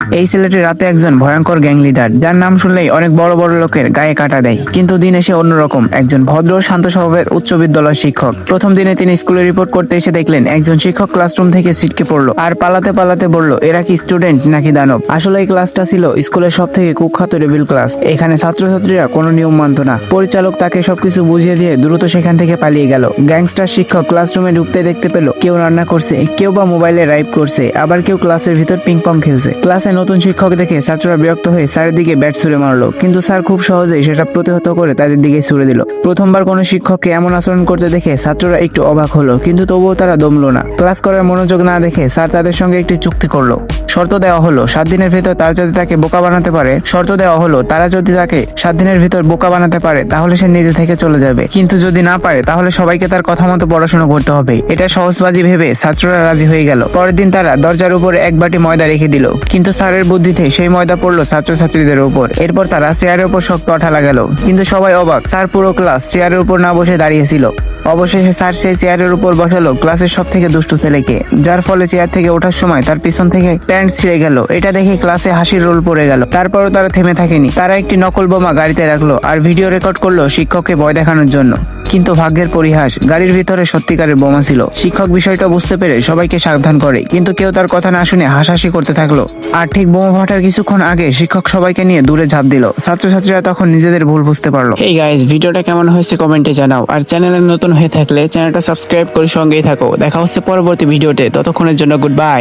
এই ছেলেটি রাতে একজন ভয়ঙ্কর গ্যাং লিডার, যার নাম শুনলেই অনেক বড় বড় লোকের গায়ে কাটা দেয়। কিন্তু দিন এসে অন্যরকম, একজন ভদ্র, শান্ত স্বভাবের উচ্চ বিদ্যালয়ের শিক্ষক। প্রথম দিনে তিনি স্কুলে রিপোর্ট করতে এসে দেখলেন, একজন শিক্ষক ক্লাসরুম থেকে ছিটকে পড়ল আর পালাতে পালাতে বলল, এরা কি স্টুডেন্ট নাকি দানব? আসলে এই ক্লাসটা ছিল স্কুলের সব থেকে কুখ্যাত রেভিল ক্লাস এখানে ছাত্রছাত্রীরা কোনো নিয়ম মানত না। পরিচালক তাকে সবকিছু বুঝিয়ে দিয়ে দ্রুত সেখান থেকে পালিয়ে গেল। গ্যাংস্টার শিক্ষক ক্লাসরুমে ঢুকতে দেখতে পেল, কেউ রান্না করছে, কেউ বা মোবাইলে রাইপ করছে, আবার কেউ ক্লাসের ভিতর পিং পং খেলছে। ক্লাসে নতুন শিক্ষক দেখে ছাত্ররা বিরক্ত হয়ে স্যারের দিকে ব্যাট ছুড়ে মারলো। কিন্তু স্যার খুব সহজেই সেটা প্রতিহত করে তাদের দিকে ছুড়ে দিল। প্রথমবার কোনো শিক্ষককে এমন আচরণ করতে দেখে ছাত্ররা একটু অবাক হলো, কিন্তু তবুও তারা দমলো না। ক্লাস করার মনোযোগ না দেখে স্যার তাদের সঙ্গে একটি চুক্তি করল। শর্ত দেওয়া হলো, সাত দিনের ভিতর তারা যদি তাকে বোকা বানাতে পারে, শর্ত দেওয়া হলো, তারা যদি তাকে সাত দিনের ভিতর বোকা বানাতে পারে, তাহলে সে নিজে থেকে চলে যাবে। কিন্তু যদি না পারে, তাহলে সবাইকে তার কথা মতো পড়াশোনা করতে হবে। এটা সহজবাজি ভেবে ছাত্ররা রাজি হয়ে গেল। পরের দিন তারা দরজার উপরে এক বাটি ময়দা রেখে দিল। কিন্তু স্যারের বুদ্ধিতে সেই ময়দা পড়ল ছাত্রছাত্রীদের উপর। এরপর তারা চেয়ারের উপর শক্ত আঠা লাগালো। কিন্তু সবাই অবাক, স্যার পুরো ক্লাস চেয়ারের উপর না বসে দাঁড়িয়েছিল। অবশেষে স্যার সেই চেয়ারের উপর বসালো ক্লাসের সব থেকে দুষ্টু ছেলেকে, যার ফলে চেয়ার থেকে ওঠার সময় তার পিছন থেকে প্যান্ট ছিঁড়ে গেল। এটা দেখে ক্লাসে হাসির রোল পড়ে গেল। তারপরও তারা থেমে থাকেনি। তারা একটি নকল বোমা গাড়িতে রাখল আর ভিডিও রেকর্ড করল শিক্ষককে ভয় দেখানোর জন্য। কিন্তু ভাগ্যের পরিহাস, গাড়ির ভিতরে সত্যিকারের বোমা ছিল। শিক্ষক বিষয়টা বুঝতে পেরে সবাইকে সাবধান করে। কিন্তু কেউ তার কথা না শুনে হাসাহাসি করতে থাকল। আর ঠিক বোমা ফাটার কিছুক্ষণ আগে শিক্ষক সবাইকে নিয়ে দূরে ঝাঁপ দিল। ছাত্রছাত্রীরা তখন নিজেদের ভুল বুঝতে পারল। এই গাইস ভিডিওটা কেমন হয়েছে কমেন্টে জানাও। আর চ্যানেলে নতুন হয়ে থাকলে চ্যানেলটা সাবস্ক্রাইব করে সঙ্গেই থাকো। দেখা হচ্ছে পরবর্তী ভিডিওতে। ততক্ষণের জন্য গুড বাই